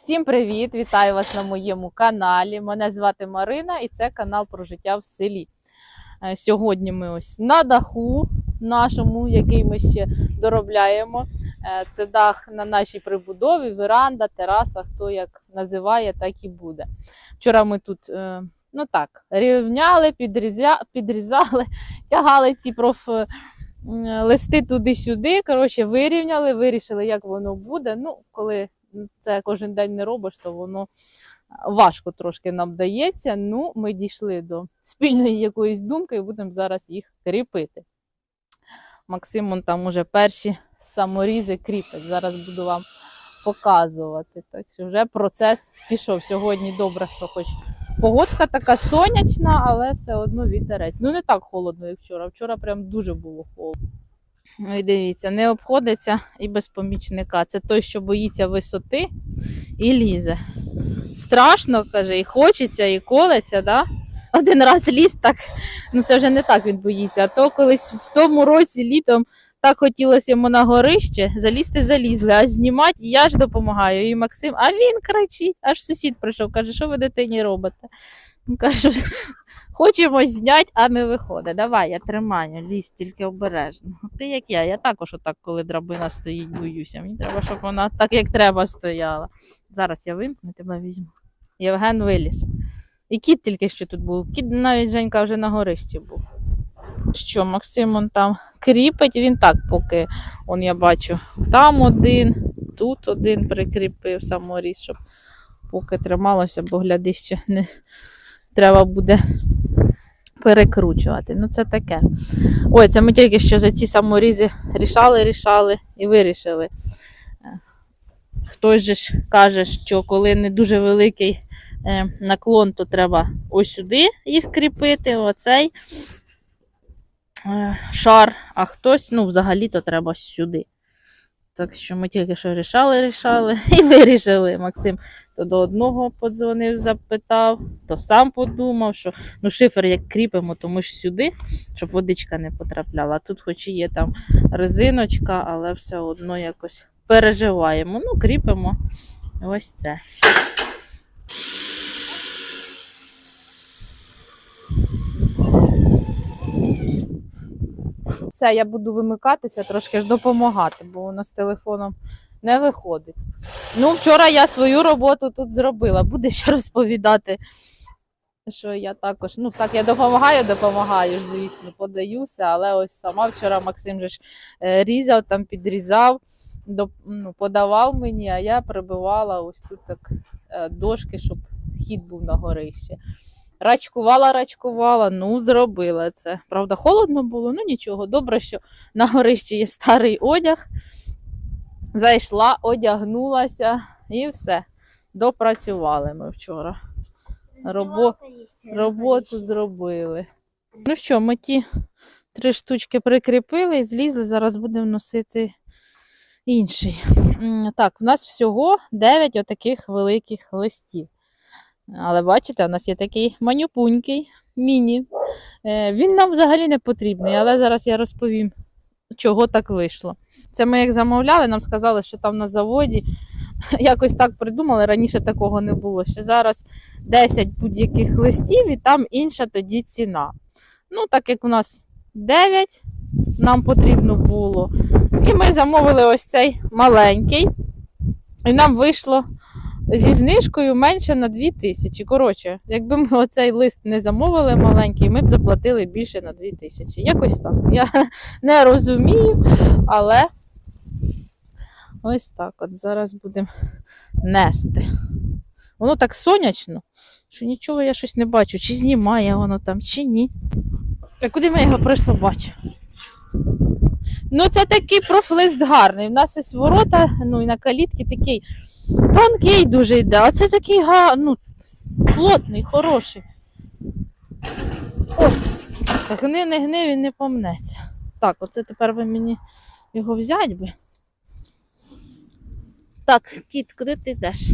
Всім привіт! Вітаю вас на моєму каналі. Мене звати Марина і це канал про життя в селі. Е, Сьогодні ми ось на даху нашому, який ми ще доробляємо. Е, Це дах на нашій прибудові, веранда, тераса, хто як називає, так і буде. Вчора ми тут. е, Ну так, рівняли, підрізя... підрізали, тягали ці проф... листи туди-сюди. Коротше, вирівняли, вирішили, як воно буде. Ну, коли це кожен день не робиш, то воно важко трошки нам дається. Ну, ми дійшли до спільної якоїсь думки і будемо зараз їх кріпити. Максим там уже перші саморізи кріпить. Зараз буду вам показувати. Так що вже процес пішов. Сьогодні добре, що хоч погодка така сонячна, але все одно вітерець. Ну, не так холодно, як вчора. Вчора прям дуже було холодно. Ну і дивіться, не обходиться і без помічника. Це той, що боїться висоти і лізе. Страшно, каже, і хочеться, і колеться, да? Один раз ліз так, ну це вже не так він боїться. А то колись в тому році літом так хотілося йому на горище, залізти залізли, а знімати я ж допомагаю. І Максим, а він кричить, аж сусід прийшов, каже, що ви дитині робите? Каже, хочемо зняти, а не виходить. Давай, я тримаю, лізь, тільки обережно. Ти як я, я також отак, коли драбина стоїть, боюся. Мені треба, щоб вона так, як треба, стояла. Зараз я вимкну, тебе візьму. Євген виліз. І кіт тільки що тут був. Кіт навіть Женька вже на горищі був. Що, Максим он там кріпить, він так, поки он я бачу, там один, тут один прикріпив саморіз, щоб поки трималося, бо гляди, ще не треба буде перекручувати. Ну, це таке. Ой, це ми тільки що за ці саморізи рішали, рішали і вирішили. Хтось же ж каже, що коли не дуже великий е, наклон, то треба ось сюди їх кріпити, оцей е, шар, а хтось, ну, взагалі-то треба сюди. Так що ми тільки що рішали, рішали і вирішили. Максим то до одного подзвонив, запитав, то сам подумав, що ну, шифер як кріпимо, то ми ж сюди, щоб водичка не потрапляла. Тут хоч і є там резиночка, але все одно якось переживаємо. Ну, кріпимо ось це. Все, я буду вимикатися, трошки ж допомагати, бо воно з телефоном не виходить. Ну, вчора я свою роботу тут зробила. Буде що розповідати, що я також, ну так, я допомагаю, допомагаю, звісно, подаюся, але ось сама вчора Максим же ж е, різав, там підрізав, доп- ну, подавав мені, а я прибивала ось тут так е, дошки, щоб хід був на горище. Рачкувала, рачкувала, ну зробила це. Правда, холодно було, ну нічого. Добре, що на горищі є старий одяг. Зайшла, одягнулася і все. Допрацювали ми вчора. Робо... Роботу зробили. Ну що, ми ті три штучки прикріпили і злізли. Зараз будемо носити інший. Так, в нас всього 9 отаких великих листів. Але бачите, у нас є такий манюпунький, міні. Е, Він нам взагалі не потрібний, але зараз я розповім, чого так вийшло. Це ми як замовляли, нам сказали, що там на заводі якось так придумали. Раніше такого не було. Що зараз 10 будь-яких листів і там інша тоді ціна. Ну, так як у нас 9 нам потрібно було. І ми замовили ось цей маленький. І нам вийшло зі знижкою менше на 2 тисячі. Коротше, якби ми оцей лист не замовили маленький, ми б заплатили більше на 2 тисячі. Якось так. Я не розумію, але ось так. От зараз будемо нести. Воно так сонячно, що нічого я щось не бачу, чи знімає воно там, чи ні. А куди ми його присобачимо? Ну, це такий профлист гарний. У нас ось ворота, ну і на калітці такий тонкий дуже йде, а це такий га, ну, плотний, хороший. О, гни, не гни, він не помнеться. Так, оце тепер ви мені його взять би. Так, кіт, куди ти йдеш?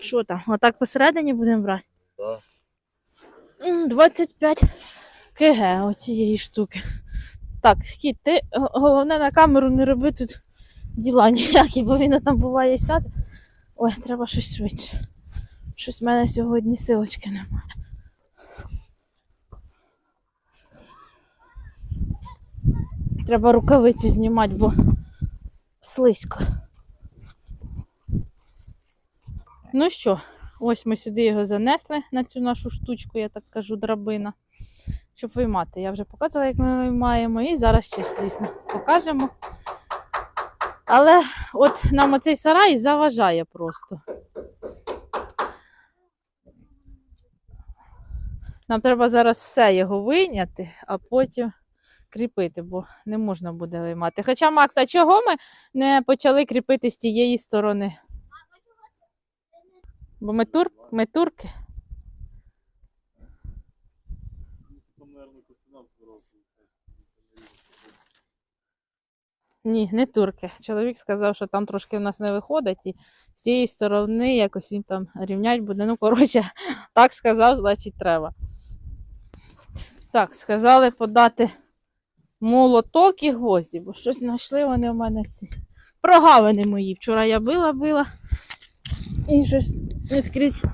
Що там? Отак посередині будемо брати? Да. М, 25 кг оцієї штуки. Так, кіт, ти головне на камеру не роби тут діла ніякі, бо він там буває сяде. Ой, треба щось швидше. Щось в мене сьогодні силочки немає. Треба рукавицю знімати, бо слизько. Ну що, ось ми сюди його занесли на цю нашу штучку, я так кажу, драбина, щоб виймати. Я вже показувала, як ми виймаємо, і зараз ще, звісно, покажемо. Але от нам оцей сарай заважає просто. Нам треба зараз все його вийняти, а потім кріпити, бо не можна буде виймати. Хоча, Макс, а чого ми не почали кріпити з тієї сторони? Бо ми, тур... ми турки. Ні, не турки. Чоловік сказав, що там трошки в нас не виходить, і з цієї сторони якось він там рівнять буде. Ну, коротше, так сказав, значить треба. Так, сказали подати молоток і гвозді, бо щось знайшли вони в мене ці прогавини мої. Вчора я била, била, і щось не скрізь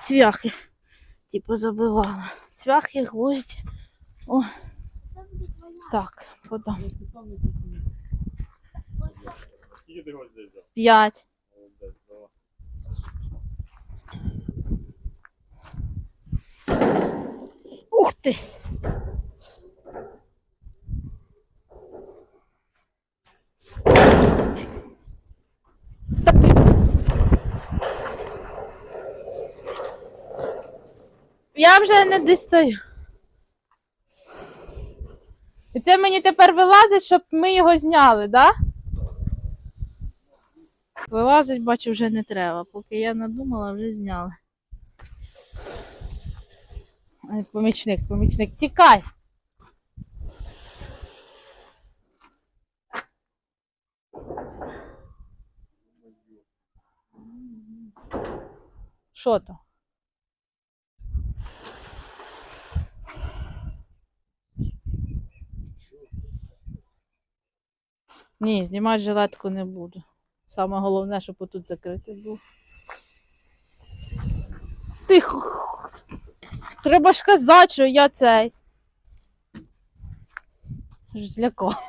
цвяхи, типу, забивала. Цвяхи, гвозді. О, так, подам. Скільки ти гостей взяв? П'ять. Ух ти! Я вже не дістаю. І це мені тепер вилазить, щоб ми його зняли, так? Да? Вилазить, бачу, вже не треба. Поки я надумала, вже зняли. Ай, помічник, помічник, тікай. Що то? Ні, знімати жилетку не буду. Саме головне, щоб отут закрити був. Тихо. Треба ж казати, що я цей. Ж злякав.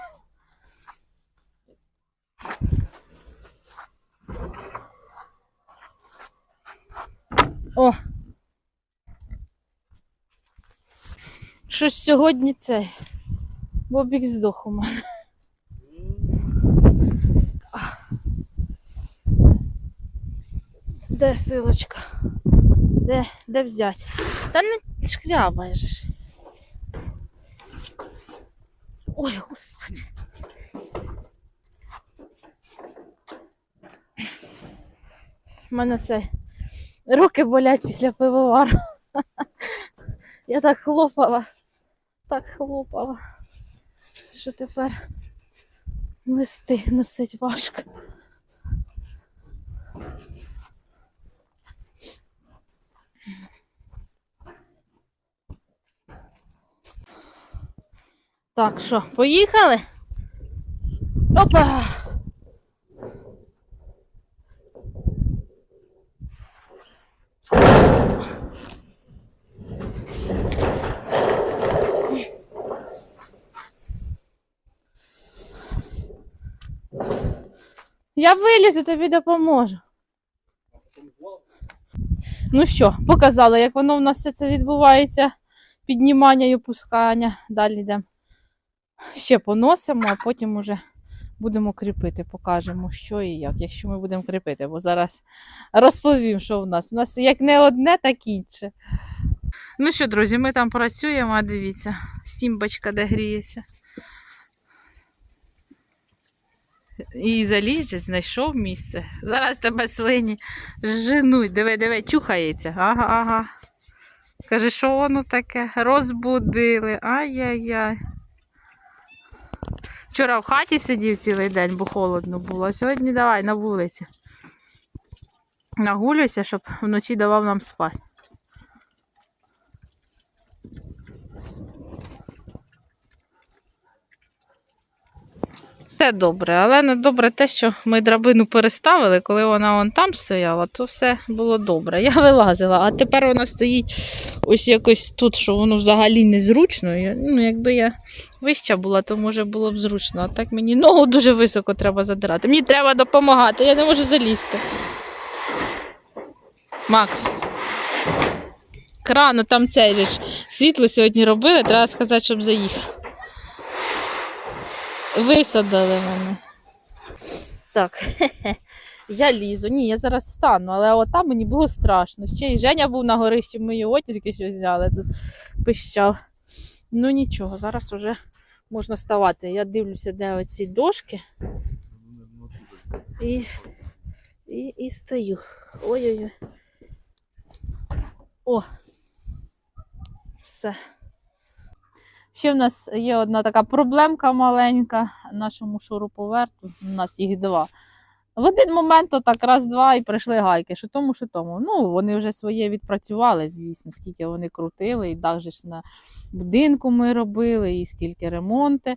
О. Щось сьогодні цей. Бобік здох у мене. Де силочка? Де, де взяти? Та не шкрябай же ж. Ой, господи. У мене це руки болять після пивовару. Я так хлопала, так хлопала, що тепер листи носить важко. Так, що, поїхали? Опа! Я вилізу, тобі допоможу. Ну що, показала, як воно в нас все це відбувається. Піднімання і опускання. Далі йдемо. Ще поносимо, а потім уже будемо кріпити. Покажемо, що і як, якщо ми будемо кріпити. Бо зараз розповім, що в нас. У нас як не одне, так інше. Ну що, друзі, ми там працюємо, а дивіться, сімбочка де гріється. І залізь, знайшов місце. Зараз тебе свині женуть. Диви, диви, чухається. Ага, ага. Каже, що воно таке? Розбудили. Ай-яй-яй. Вчора в хаті сидів цілий день, бо холодно було. Сьогодні давай на вулиці. Нагулюйся, щоб вночі давав нам спати. Те добре, але не добре те, що ми драбину переставили, коли вона вон там стояла, то все було добре. Я вилазила, а тепер вона стоїть ось якось тут, що воно взагалі незручно. Ну, якби я вища була, то може було б зручно. А так мені ногу дуже високо треба задирати. Мені треба допомагати, я не можу залізти. Макс. Крану там цей же ж світло сьогодні робили, треба сказати, щоб заїхав. Висадили мене. Так, я лізу. Ні, я зараз стану, але от там мені було страшно. Ще й Женя був на горищі, ми його тільки що зняли, тут пищав. Ну нічого, зараз вже можна ставати. Я дивлюся, де оці дошки і, і, і стою. Ой-ой-ой. О. Все. Ще в нас є одна така проблемка маленька нашому шуруповерту. У нас їх два. В один момент отак раз-два і прийшли гайки. Що тому, що тому. Ну, вони вже своє відпрацювали, звісно, скільки вони крутили, і так ж на будинку ми робили, і скільки ремонти.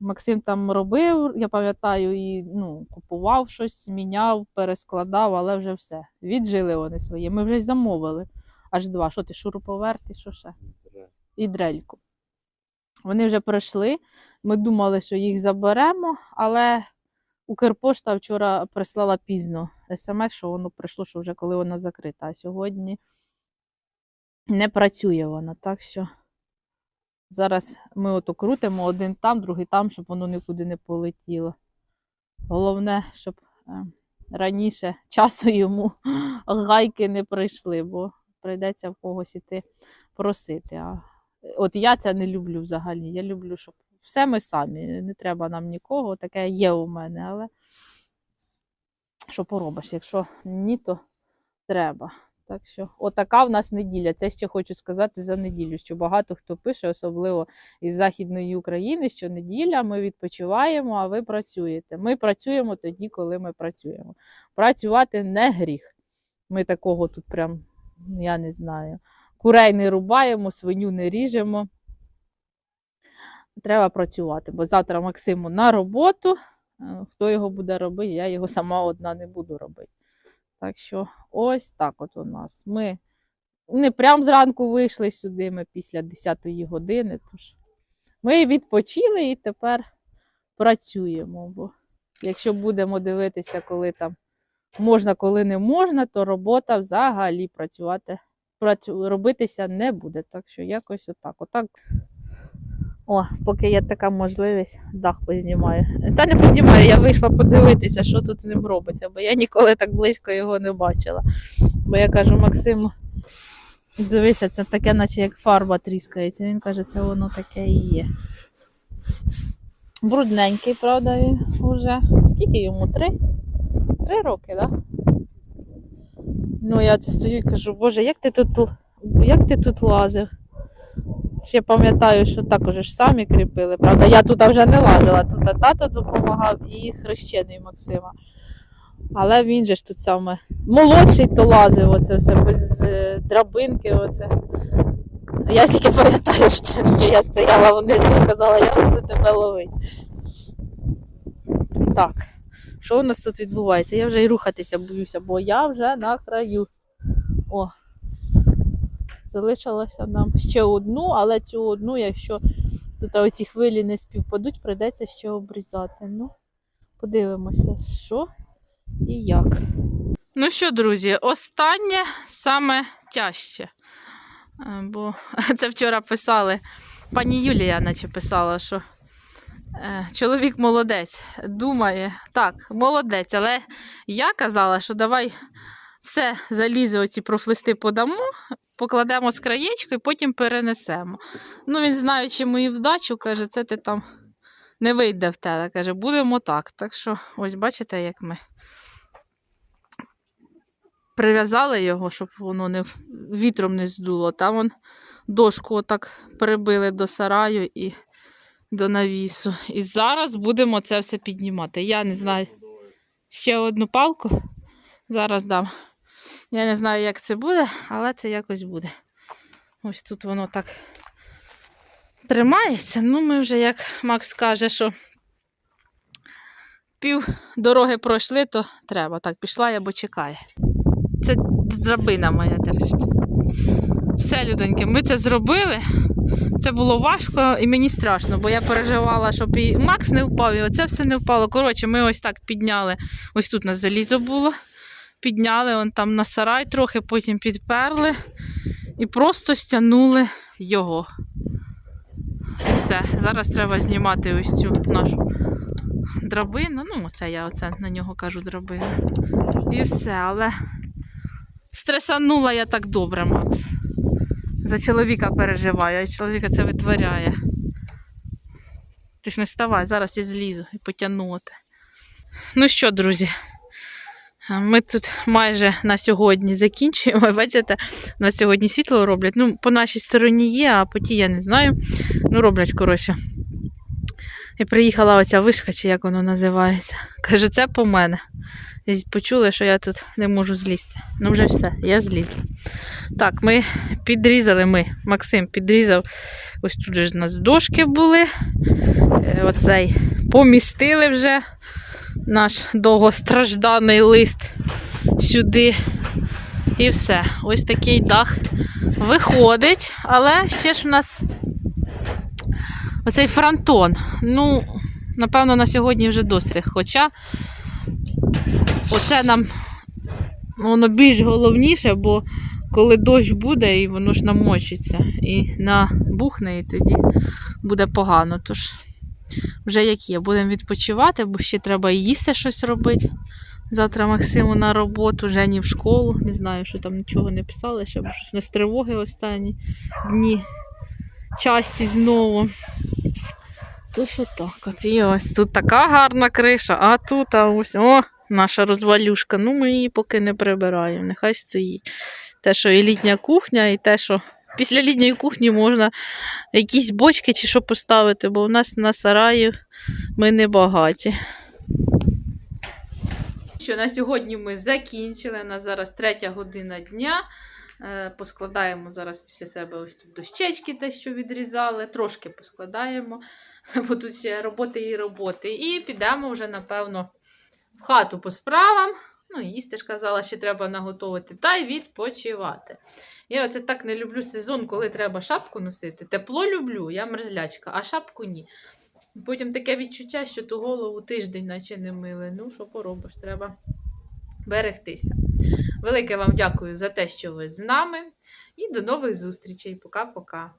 Максим там робив, я пам'ятаю, і ну, купував щось, міняв, перескладав, але вже все. Віджили вони своє. Ми вже замовили. Аж два. Що ти, шуруповерт і що ще? І дрельку. Вони вже прийшли. Ми думали, що їх заберемо, але Укрпошта вчора прислала пізно смс, що воно прийшло, що вже коли вона закрита. А сьогодні не працює вона. Так що зараз ми ото крутимо один там, другий там, щоб воно нікуди не полетіло. Головне, щоб е, раніше часу йому гайки не прийшли, бо прийдеться в когось іти просити. А от я це не люблю взагалі. Я люблю, щоб все ми самі. Не треба нам нікого. Таке є у мене, але що поробиш? Якщо ні, то треба. Так що, отака в нас неділя. Це ще хочу сказати за неділю, що багато хто пише, особливо із Західної України, що неділя ми відпочиваємо, а ви працюєте. Ми працюємо тоді, коли ми працюємо. Працювати не гріх. Ми такого тут прям, я не знаю, курей не рубаємо, свиню не ріжемо. Треба працювати, бо завтра Максиму на роботу. Е, Хто його буде робити, я його сама одна не буду робити. Так що ось так от у нас. Ми не прямо зранку вийшли сюди, ми після 10-ї години. Тож ми відпочили і тепер працюємо. Бо якщо будемо дивитися, коли там можна, коли не можна, то робота взагалі працювати, робитися не буде. Так що якось отак. Отак. О, поки є така можливість, дах познімаю. Та не познімаю, я вийшла подивитися, що тут ним робиться, бо я ніколи так близько його не бачила. Бо я кажу Максиму, дивися, це таке, наче як фарба тріскається. Він каже, це воно таке і є. Брудненький, правда, він уже. Скільки йому? Три? Три роки, так? Да? Ну, я стою і кажу, боже, як ти тут, як ти тут лазив? Ще пам'ятаю, що також ж самі кріпили. Правда, я тут вже не лазила, тут тато допомагав і хрещений Максима. Але він же ж тут саме молодший то лазив, оце все без е, драбинки. Оце. Я тільки пам'ятаю, що, що я стояла і казала, я буду тебе ловити. Так, що у нас тут відбувається? Я вже й рухатися боюся, бо я вже на краю. О, залишилося нам ще одну, але цю одну, якщо тут оці хвилі не співпадуть, прийдеться ще обрізати. Ну, подивимося, що і як. Ну що, друзі, останнє саме тяжче. Е, Бо це вчора писали, пані Юлія, наче писала, що чоловік молодець, думає, так, молодець, але я казала, що давай все залізи оці профлисти подамо, покладемо з краєчку і потім перенесемо. Ну, він, знаючи мою вдачу, каже, це ти там не вийде в тебе. Каже, будемо так. Так що, ось бачите, як ми прив'язали його, щоб воно не вітром не здуло. Там вон дошку отак прибили до сараю і до навісу. І зараз будемо це все піднімати. Я не знаю. Ще одну палку зараз дам. Я не знаю, як це буде, але це якось буде. Ось тут воно так тримається. Ну, ми вже, як Макс каже, що пів дороги пройшли, то треба. Так, пішла я, бо чекає. Це драбина моя держить. Все, людоньки, ми це зробили. Це було важко і мені страшно, бо я переживала, щоб і Макс не впав, і оце все не впало. Коротше, ми ось так підняли. Ось тут у нас залізо було. Підняли он там на сарай трохи, потім підперли і просто стягнули його. І все. Зараз треба знімати ось цю нашу драбину. Ну, це я оце на нього кажу драбину. І все, але стресанула я так добре, Макс. За чоловіка переживаю, а чоловіка це витворяє. Ти ж не ставай, зараз я злізу і потягну. Ну що, друзі, ми тут майже на сьогодні закінчуємо. Бачите, на сьогодні світло роблять. Ну, по нашій стороні є, а по тій я не знаю. Ну, роблять, коротше. І приїхала оця вишка, чи як воно називається. Кажу, це по мене. Почули, що я тут не можу злізти. Ну, вже все, я злізла. Так, ми підрізали ми. Максим підрізав. Ось тут же у нас дошки були. Е, Оцей помістили вже наш довгостражданий лист сюди. І все. Ось такий дах виходить, але ще ж у нас оцей фронтон. Ну, напевно, на сьогодні вже досить. Хоча оце нам воно більш головніше, бо коли дощ буде, і воно ж намочиться, і набухне, і тоді буде погано. Тож вже як є, будемо відпочивати, бо ще треба і їсти щось робити. Завтра Максиму на роботу, Жені в школу. Не знаю, що там нічого не писали, ще бо щось у нас тривоги останні дні. Часті знову. То що так, от і ось тут така гарна криша, а тут а ось о, наша розвалюшка. Ну, ми її поки не прибираємо, нехай стоїть. Те, що і літня кухня, і те, що після літньої кухні можна якісь бочки чи що поставити, бо у нас на сараї ми не багаті. Що на сьогодні ми закінчили. У нас зараз третя година дня. Е, Поскладаємо зараз після себе ось тут дощечки, те, що відрізали, трошки поскладаємо, бо тут ще роботи і роботи. І підемо вже, напевно, в хату по справам. Ну, їсти ж казала, ще треба наготовити та й відпочивати. Я оце так не люблю сезон, коли треба шапку носити. Тепло люблю, я мерзлячка, а шапку ні. Потім таке відчуття, що ту голову тиждень наче не мили. Ну, що поробиш, треба берегтися. Велике вам дякую за те, що ви з нами. І до нових зустрічей. Пока-пока.